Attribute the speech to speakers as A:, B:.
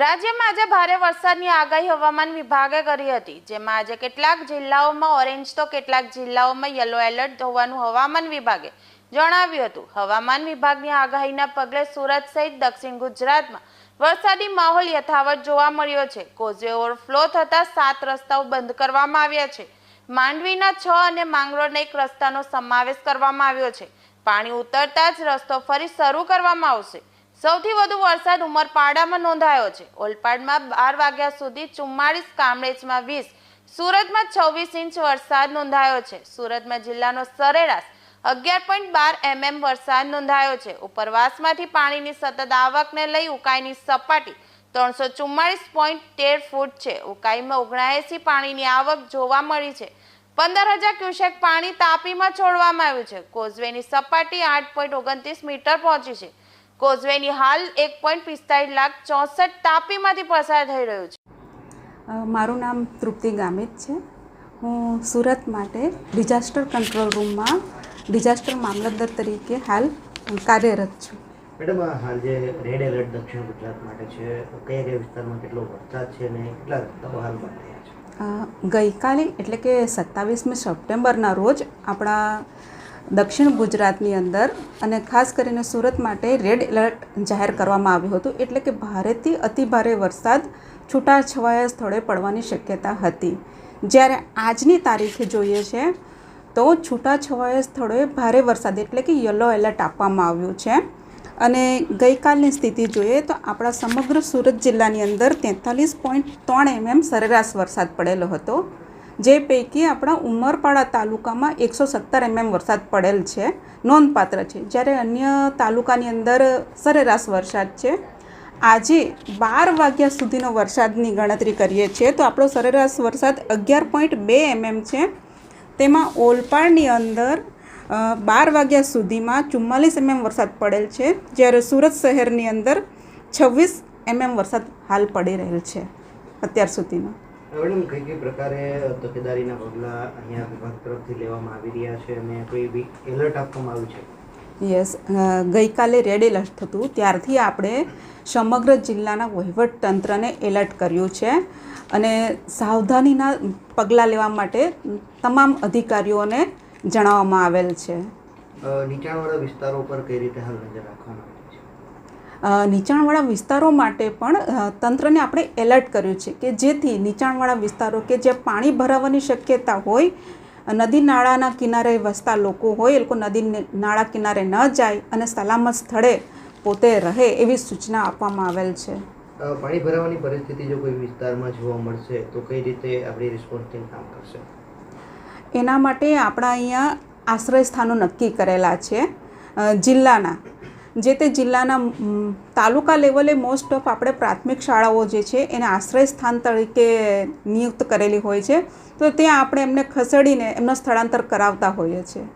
A: રાજ્યમાં આજે ભારે વરસાદની આગાહી હવામાન વિભાગે કરી હતી, જેમાં આજે કેટલાક જિલ્લાઓમાં ઓરેન્જ તો કેટલાક જિલ્લાઓમાં યલો એલર્ટ હોવાનું હવામાન વિભાગે જણાવ્યું હતું. હવામાન વિભાગની આગાહીના પગલે સુરત સહિત દક્ષિણ ગુજરાતમાં વરસાદી માહોલ યથાવત જોવા મળ્યો છે. કોઝવે ઓવરફ્લો થતા સાત રસ્તાઓ બંધ કરવામાં આવ્યા છે. માંડવીના છ અને માંગરોળના એક રસ્તાનો સમાવેશ કરવામાં આવ્યો છે. પાણી ઉતરતા જ રસ્તો ફરી શરૂ કરવામાં આવશે. સૌથી વધુ વરસાદ ઉમરપાડામાં નોંધાયો છે. ઓલપાડમાં બાર વાગ્યા સુધી ચુમ્માળીસ કામરેજમાં વીસ, સુરતમાં છવ્વીસ ઇંચ વરસાદ નોંધાયો છે. સુરતમાં જિલ્લાનો સરેરાશ અગિયાર પોઈન્ટ બાર એમએમ વરસાદ નોંધાયો છે. ઉપરવાસમાંથી પાણીની સતત આવકને લઈ ઉકાઈની સપાટી ત્રણસો ચુમ્માળીસ પોઈન્ટ તેર ફૂટ છે. ઉકાઈમાં ઓગણાએંસી પાણીની આવક જોવા મળી છે. પંદર હજાર ક્યુસેક પાણી તાપીમાં છોડવામાં આવ્યું છે. કોઝવેની સપાટી આઠ પોઈન્ટ ઓગણત્રીસ મીટર પહોંચી છે. કોઝવેની હાલ એક પોઈન્ટ પિસ્તાળીસ લાખ ચોસઠ તાપીમાંથી પસાર થઈ રહ્યું છે.
B: મારું નામ તૃપ્તિ ગામિત છે. હું સુરત માટે ડિઝાસ્ટર કંટ્રોલ રૂમમાં ડિઝાસ્ટર મામલતદાર તરીકે હાલ કાર્યરત છું.
C: મેડમ હાલ જે રેડ એલર્ટ દક્ષિણ ગુજરાત માટે છે કયા કયા વિસ્તારમાં કેટલો વરસાદ છે અને કેટલા રસ્તાઓ હાલ બંધ થયા છે?
B: ગઈકાલે એટલે કે સત્તાવીસમી સપ્ટેમ્બરના રોજ આપણા દક્ષિણ ગુજરાતની અંદર અને ખાસ કરીને સુરત માટે રેડ એલર્ટ જાહેર કરવામાં આવ્યું હતું. એટલે કે ભારેથી અતિભારે વરસાદ છૂટાછવાયા સ્થળે પડવાની શક્યતા હતી. જ્યારે આજની તારીખે જોઈએ છે, તો છૂટાછવાયા સ્થળોએ ભારે વરસાદ, એટલે કે યલો એલર્ટ આપવામાં આવ્યું છે. અને ગઈકાલની સ્થિતિ જોઈએ, તો આપણા સમગ્ર સુરત જિલ્લાની અંદર તેતાલીસ પોઈન્ટ ત્રણ એમએમ સરેરાશ વરસાદ પડેલો હતો. જે પૈકી આપણા ઉમરપાડા તાલુકામાં એકસો સત્તર એમએમ વરસાદ પડેલ છે, નોંધપાત્ર છે. જ્યારે અન્ય તાલુકાની અંદર સરેરાશ વરસાદ છે. આજે બાર વાગ્યા સુધીનો વરસાદની ગણતરી કરીએ છીએ તો આપણો સરેરાશ વરસાદ અગિયાર પોઈન્ટ બે એમએમ છે. તેમાં ઓલપાડની અંદર બાર વાગ્યા સુધીમાં ચુમ્માલીસ એમએમ વરસાદ પડેલ છે, જ્યારે સુરત શહેરની અંદર છવ્વીસ એમએમ વરસાદ હાલ પડી રહેલ છે અત્યાર સુધીનો
C: મેડમ કઈ કઈ પ્રકારે તકેદારીના પગલાં અહીંયા વિભાગ તરફથી લેવામાં આવી રહ્યા છે અને કોઈ એલર્ટ આપવામાં આવ્યું છે?
B: યસ ગઈકાલે રેડ એલર્ટ થતું. ત્યારથી આપણે સમગ્ર જિલ્લાના વહીવટ તંત્રને એલર્ટ કર્યું છે અને સાવધાનીના પગલાં લેવા માટે તમામ અધિકારીઓને જણાવવામાં આવેલ છે.
C: નીચાણવાળા વિસ્તારો પર કઈ રીતે હાલ નજર રાખવામાં આવી છે?
B: નીચાણવાળા વિસ્તારો માટે પણ તંત્રને આપણે એલર્ટ કર્યું છે કે જેથી નીચાણવાળા વિસ્તારો કે જે પાણી ભરાવાની શક્યતા હોય નદી નાળાના કિનારે વસતા લોકો હોય એ લોકો નદી નાળા કિનારે ન જાય અને સલામત સ્થળે પોતે રહે એવી સૂચના આપવામાં આવેલ છે.
C: પાણી ભરાવાની પરિસ્થિતિ જો કોઈ વિસ્તારમાં જોવા મળશે તો કઈ રીતે આપણી રિસ્પોન્સ ટીમ કામ કરશે?
B: એના માટે આપણા અહીંયા આશ્રય સ્થાનો નક્કી કરેલા છે જિલ્લાના. જે તે જિલ્લાના તાલુકા લેવલે મોસ્ટ ઓફ આપણે પ્રાથમિક શાળાઓ જે છે એને આશ્રય સ્થાન તરીકે નિયુક્ત કરેલી હોય છે. તો ત્યાં આપણે એમને ખસેડીને એમનો સ્થળાંતર કરાવતા હોઈએ છીએ.